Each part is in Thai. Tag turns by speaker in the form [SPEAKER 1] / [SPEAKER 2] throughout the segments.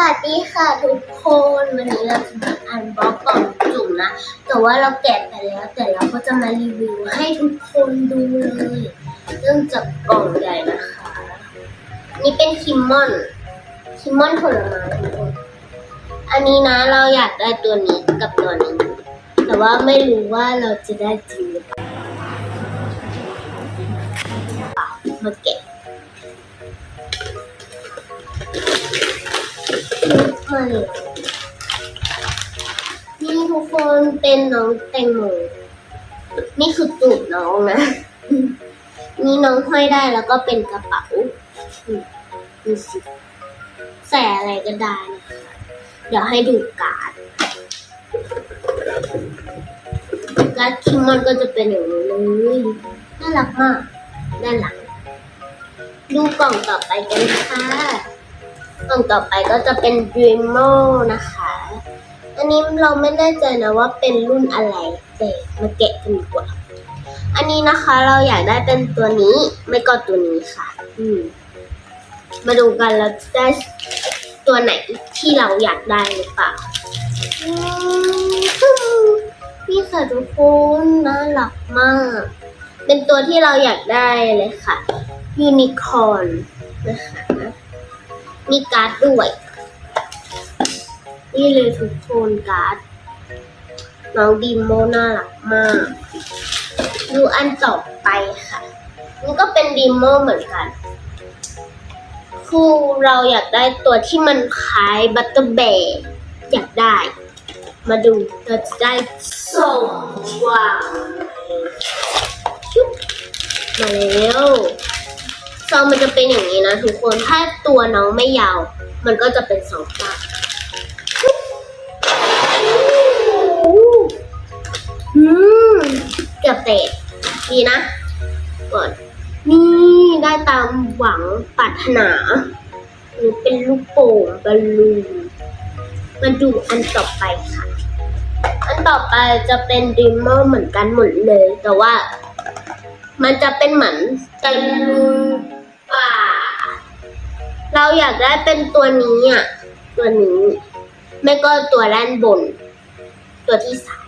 [SPEAKER 1] วัสดีค่ะทุกคนวันนี้เราจะมาอันบ็อกกล่องจุ่มนะ แต่ว่าเราแกะไปแล้วแต่เราก็จะมารีวิวให้ทุกคนดูเลยเริ่มจากกล่องใหญ่นะคะ นี่เป็นคิมมอนคิมมอนผลไม้ทุกคนอันนี้นะเราอยากได้ตัวนี้กับตัวนี้ แต่ว่าไม่รู้ว่าเราจะได้จริงหรือเปล่ามาแกะ มาเลยนี่ทุกคนเป็นน้องแตงโมนี่คือตูดน้องนะ นี่น้องห้อยได้แล้วก็เป็นกระเป๋ามดูสิใส่อะไรก็ได้นะคะเดี๋ยวให้ดูการ์ดการ์ดคิมมอนก็จะเป็นอย่างนี้เลยน่ารักมากด้านหลังดูกล่องต่อไปกันค่ะ่องต่อไปก็จะเป็น Dreamo นะคะ อันนี้เราไม่แน่ใจนะว่าเป็นรุ่นอะไรแต่มาแกะกันดีกว่า อันนี้นะคะเราอยากได้เป็นตัวนี้ไม่ก็ตัวนี้ค่ะ อืม มาดูกันเราจะได้ตัวไหนที่เราอยากได้หรือเปล่าอืมนี่ค่ะทุกคนน่ารักมาก เป็นตัวที่เราอยากได้เลยค่ะยูนิคอร์นนะคะ มีการ์ดด้วย นี่เลยทุกคนการ์ดน้องดีโมน่ารักมาก ดูอันต่อไปค่ะนี่ก็เป็นดีโมเหมือนกัน คือเราอยากได้ตัวที่มันคล้ายบัตเตอร์เบย์อยากได้ มาดูเราจะได้ส่งว้าวชุบมาแล้ว ซองมันจะเป็นอย่างนี้นะทุกคนถ้าตัวน้องไม่ยาว มันก็จะเป็นสองปากอืมเกือบเตะดีนะก่อนนี่ได้ตามหวังปรารถนาหรือเป็นลูกโป่งบอลลูนมาดูอันต่อไปค่ะ อันต่อไปจะเป็นดิมเมอร์เหมือนกันหมดเลย แต่ว่ามันจะเป็นเหมือนตะลุ ป่า เราอยากได้เป็นตัวนี้อะ ตัวนี้ ไม่ก็ตัวด้านบน ตัวที่สาม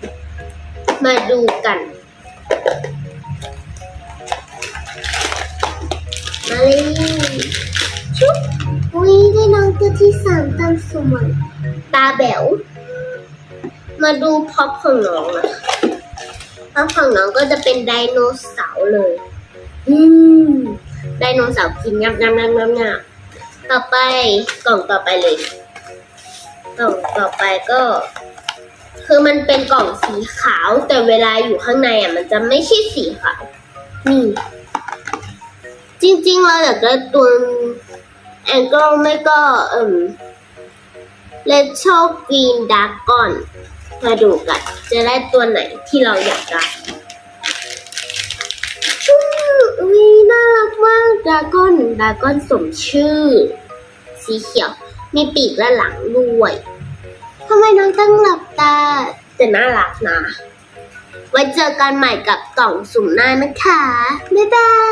[SPEAKER 1] มาดูกัน มาเลยชุบอุ้ยได้น้องตัวที่สามตามสวยตาแบ๋วมาดูพ็อปของน้องนะพ็อปของน้องก็จะเป็นไดโนเสาร์เลย อืม ไดโนเสาร์กินงับงับงับงับงับต่อไปกล่องต่อไปเลย กล่องต่อไปก็ คือมันเป็นกล่องสีขาว แต่เวลาอยู่ข้างในอะมันจะไม่ใช่สีขาวนี่จริงๆเราอยากได้ตัวแองเกิลไม่ก็เอ่มเลดโชกรีนดาร์กอนมาดูกัน จะได้ตัวไหนที่เราอยากได้ชื่ออุ้ยน่ารัก รากดาร์กอนดาร์กอนสมชื่อ สีเขียวมีปีกและหลังด้วยทำไมน้องต้องหลับตาแต่น่ารักนะ ไว้เจอกันใหม่กับกล่องสุ่มหน้านะคะ บ๊ายบาย